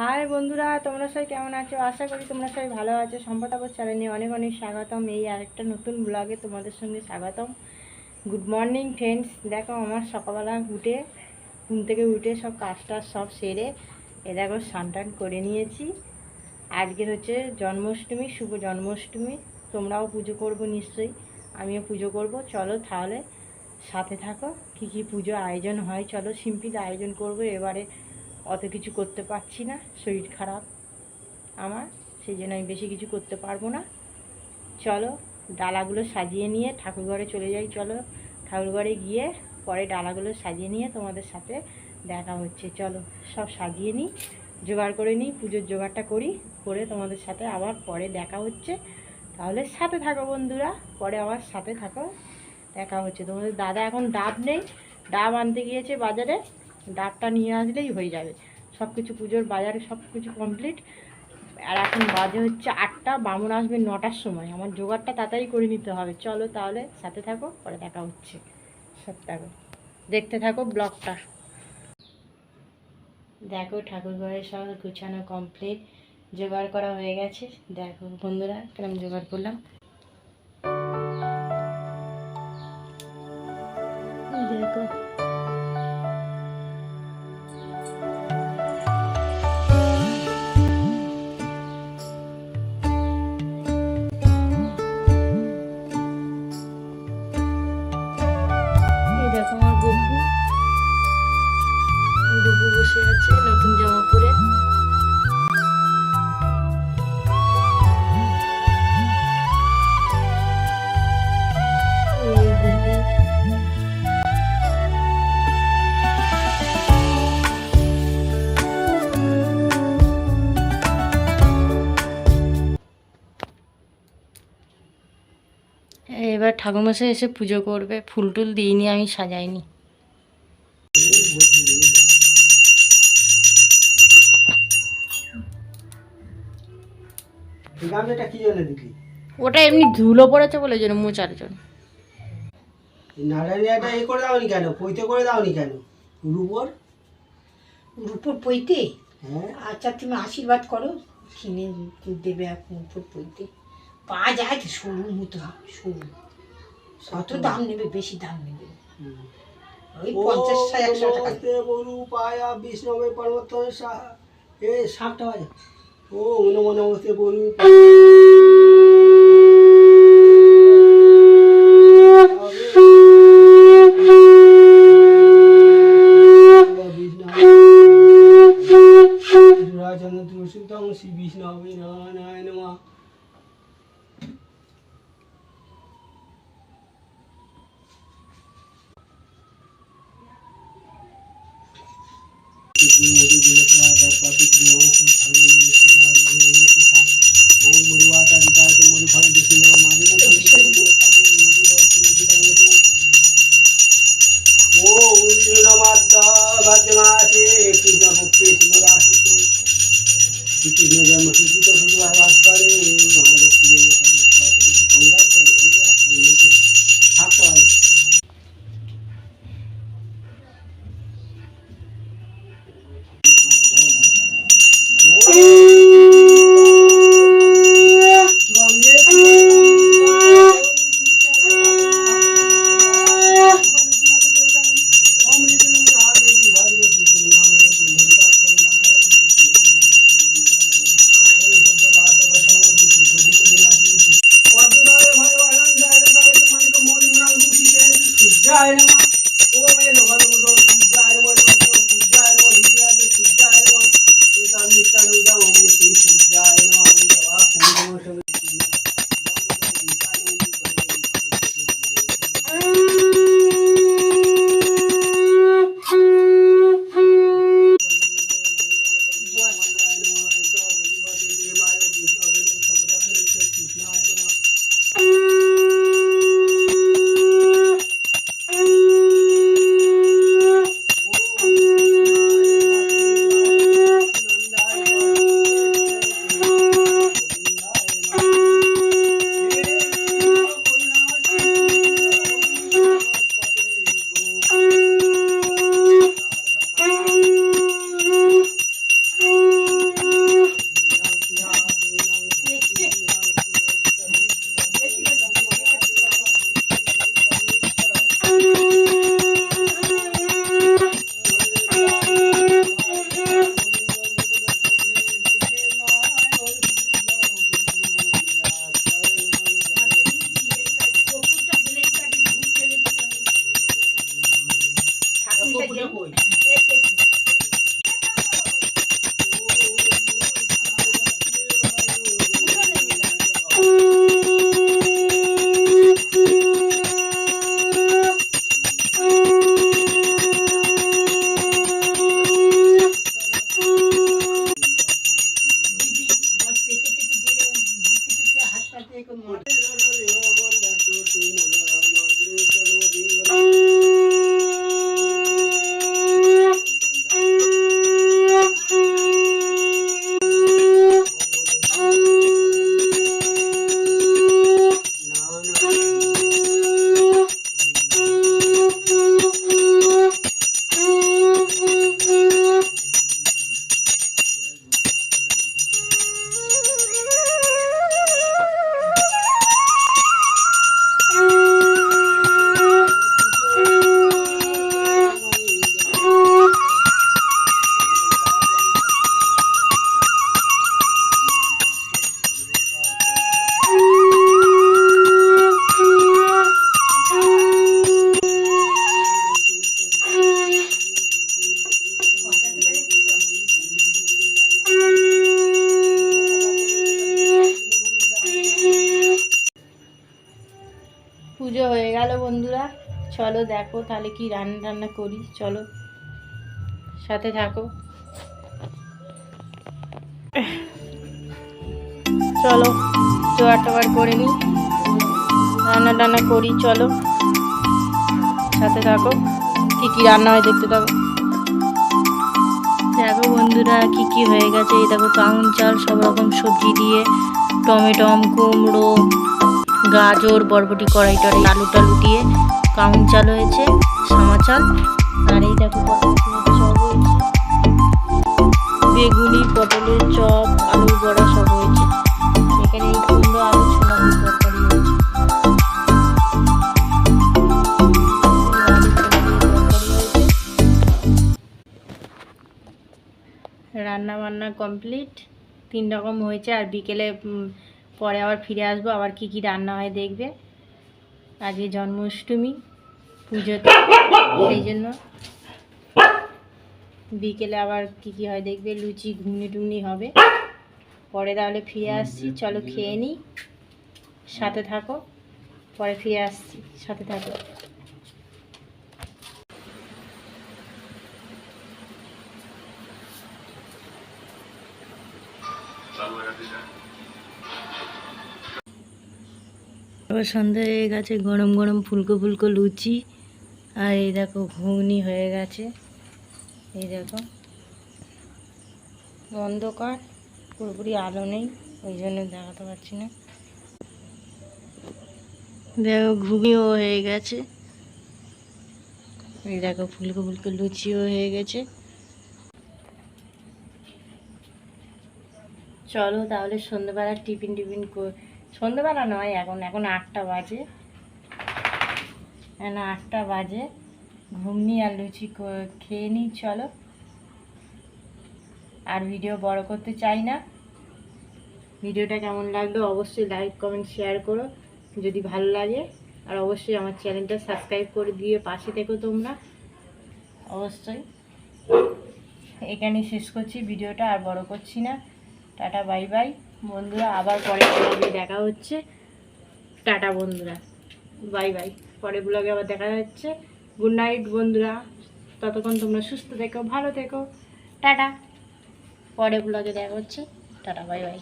High বন্ধুরা, তোমরা সবাই কেমন আছো? আশা করি তোমরা সবাই ভালো আছো। সম্পদাবর চ্যানেলে অনেক অনেক স্বাগতম। এই আরেকটা নতুন ব্লগে তোমাদের সঙ্গে স্বাগতম। গুড মর্নিং ফ্রেন্ডস দেখো, আমার সকালবেলা উঠে, ঘুম থেকে উঠে সব কাজটা সব সেরে, এ দেখো স্নান করে নিয়েছি। আজকের হচ্ছে জন্মাষ্টমী, শুভ জন্মাষ্টমী। তোমরাও পুজো করব নিশ্চয়ই। আমিও পুজো করব। চলো তাহলে সাথে থাকো। কী কী পুজো আয়োজন হয়? চলো, সিম্পল আয়োজন করব। এবারে অত কিছু করতে পারছি না, শরীর খারাপ আমার, সেই জন্য আমি বেশি কিছু করতে পারব না। চলো, ডালাগুলো সাজিয়ে নিয়ে ঠাকুরঘরে চলে যাই, চলো। ঠাকুরঘরে গিয়ে পরে ডালাগুলো সাজিয়ে নিয়ে তোমাদের সাথে দেখা হচ্ছে। চলো, সব সাজিয়ে নিই, জোগাড় করে নিই, পুজোর জোগাড়টা করি, করে তোমাদের সাথে আবার পরে দেখা হচ্ছে। তাহলে সাথে থাকো বন্ধুরা, পরে আবার সাথে থাকো, দেখা হচ্ছে। তোমাদের দাদা এখন ডাব নেই, ডাব আনতে গিয়েছে বাজারে। ডাবটা নিয়ে আসলেই হয়ে যাবে। সব কিছু পুজোর বাজারে সব কিছু কমপ্লিট আর এখন বাজে হচ্ছে আটটা, বামুন আসবে নটার সময়। আমার জোগাড়টা তাড়াতাড়ি করে নিতে হবে। চলো তাহলে সাথে থাকো, পরে দেখা হচ্ছে। সব থাকো দেখতে থাকো ব্লগটা। দেখো ঠাকুর ঘরে সব গুছানো কমপ্লিট জোগাড় করা হয়ে গেছে। দেখো বন্ধুরা কেরম জোগাড় করলাম। এবার ঠাকুরমশাই এসে পুজো করবে। ফুল টুল দিইনি আমি সাজাইনি। ওটা এমনি ধুলো পড়েছে বলে জন্য মোচার জন্য। এ করে দাওনি কেন? পৈতে করে দাওনি কেন? রুপর? রূপোর পইতে হ্যাঁ। আচ্ছা তুমি আশীর্বাদ করো কিনে দেবে এখন রূপোর পইতে পাওয়া যায় তো সরু মতো সরু। কত দাম নেবে বেশি দাম নেবে। ওই পঞ্চাশ একশো টাকা। বরু পায়া বিষ্ণবে পরমত্তর সাহা এ সাতটা বাজে। ও নমো নমস্তে বরু রাজেন্দ্র তুলসীতং শ্রী বিষ্ণবে নারায়ণ নমঃ কৃষ্ণ চলো দেখো তাহলে কি রান্না টান্না করি। চলো, সাথে থাকো। চলো, জোয়ার টোয়ার করে নিই। রান্না টান্না করি, চলো। সাথে থাকো, কি কি রান্না হয় দেখতে থাকো। দেখো বন্ধুরা কি কি হয়ে গেছে। এই দেখো কাউন চাল, সব রকম সবজি দিয়ে টমেটম কুমড়ো গাজর, বরবটি কড়াই টড়াই আলু টালু দিয়ে কাউন চাল হয়েছে, সামা চাল, আর এই দেখো বেগুনি, পটলের চপ, আলুর বড়া সব হয়েছে। এখানে এই কুমড়ো, আলু হয়েছে। রান্না বান্না কমপ্লিট। তিন রকম হয়েছে, আর বিকেলে পরে আবার ফিরে আসব আবার কি কি রান্না হয় দেখবে। আজকে জন্মাষ্টমী পুজোতে সেই জন্য। বিকেলে আবার কি কি হয় দেখবে লুচি ঘুমনি টুমনি হবে। পরে তাহলে ফিরে আসছি চলো খেয়ে নিই। সাথে থাকো পরে ফিরে আসছি সাথে থাকো। এবার সন্ধ্যা হয়ে গেছে গরম গরম ফুলকো ফুলকো লুচি। আর এই দেখো ঘুগনি হয়ে গেছে। এই দেখো। অন্ধকার, পুরোপুরি আলো নেই, ওই জন্য দেখাতে পারছি না। দেখো ঘুগনিও হয়ে গেছে। এই দেখো ফুলকো ফুলকো লুচিও হয়ে গেছে। চলো তাহলে সন্ধ্যেবেলা টিফিন টিফিন সন্ধ্যেবেলা নয় এখন এখন আটটা বাজে। এখন আটটা বাজে। ঘুমনি আর লুচি খেয়ে নিই, চলো। আর ভিডিও বড় করতে চাই না। ভিডিওটা কেমন লাগল অবশ্যই লাইক, কমেন্ট, শেয়ার করো। যদি ভালো লাগে, আর অবশ্যই আমার চ্যানেলটা সাবস্ক্রাইব করে দিয়ে পাশে থেকো তোমরা। অবশ্যই। এখানে শেষ করছি ভিডিওটা, আর বড় করছি না। Tata, bye bye. বন্ধুরা, আবার পরের ব্লগে দেখা হচ্ছে। টাটা, বন্ধুরা। Bye bye. পরে ব্লগে আবার দেখা যাচ্ছে গুড নাইট বন্ধুরা। ততক্ষণ তোমরা সুস্থ থেকো, ভালো থেকো। টাটা। পরে ব্লগে দেখা হচ্ছে। Tata, bye bye.